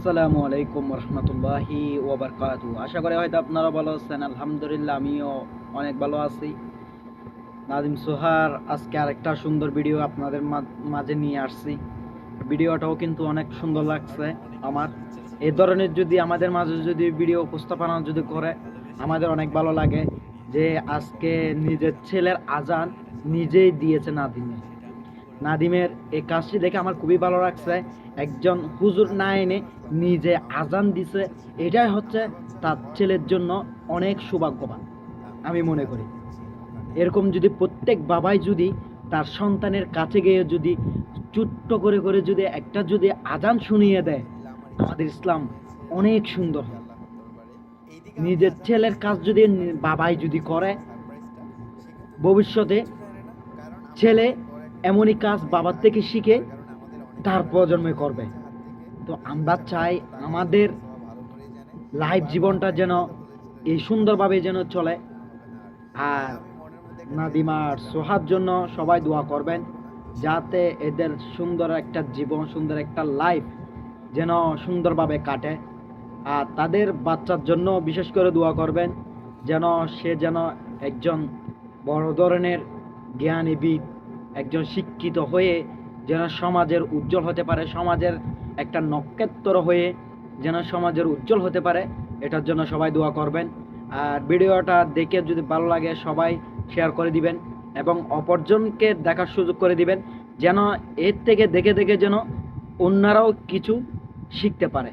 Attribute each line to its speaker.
Speaker 1: আসসালামু আলাইকুম রহমতুল্লাহি আশা করি হয়তো আপনারা ভালো আছেন, আলহামদুলিল্লাহ আমিও অনেক ভালো আছি। সোহার, আজকে আরেকটা সুন্দর ভিডিও আপনাদের মাঝে নিয়ে আসছি। ভিডিওটাও কিন্তু অনেক সুন্দর লাগছে আমার। এই ধরনের যদি আমাদের মাঝে যদি ভিডিও উপস্থাপনা যদি করে, আমাদের অনেক ভালো লাগে যে আজকে নিজের ছেলের আজান নিজেই দিয়েছে নাদিমে। নাদিমের এই কাজটি দেখে আমার খুবই ভালো লাগছে। একজন হুজুর না এনে নিজে আজান দিছে, এটাই হচ্ছে তার ছেলের জন্য অনেক সৌভাগ্যবান, আমি মনে করি। এরকম যদি প্রত্যেক বাবাই যদি তার সন্তানের কাছে গিয়ে যদি চুট্ট করে করে যদি একটা যদি আজান শুনিয়ে দেয়, আমাদের ইসলাম অনেক সুন্দর হয়। নিজের ছেলের কাজ যদি বাবাই যদি করে, ভবিষ্যতে ছেলে এমনই কাজ বাবার থেকে শিখে তার প্রজন্মে করবে। তো আমরা চাই আমাদের লাইফ জীবনটা যেন এই সুন্দরভাবে যেন চলে। আর নাদিমার সোহার জন্য সবাই দোয়া করবেন, যাতে এদের সুন্দর একটা জীবন, সুন্দর একটা লাইফ যেন সুন্দরভাবে কাটে। আর তাদের বাচ্চার জন্য বিশেষ করে দোয়া করবেন, যেন সে যেন একজন বড় ধরনের জ্ঞানীবিদ একজন শিক্ষিত হয়ে যেন সমাজের উজ্জ্বল হতে পারে, সমাজের একটা নক্ষত্র হয়ে যেন সমাজের উজ্জ্বল হতে পারে, এটার জন্য সবাই দোয়া করবেন। আর ভিডিওটা দেখে যদি ভালো লাগে সবাই শেয়ার করে দিবেন এবং অপরজনকে দেখার সুযোগ করে দিবেন, যেন এর থেকে দেখে দেখে যেন অন্যরাও কিছু শিখতে পারে।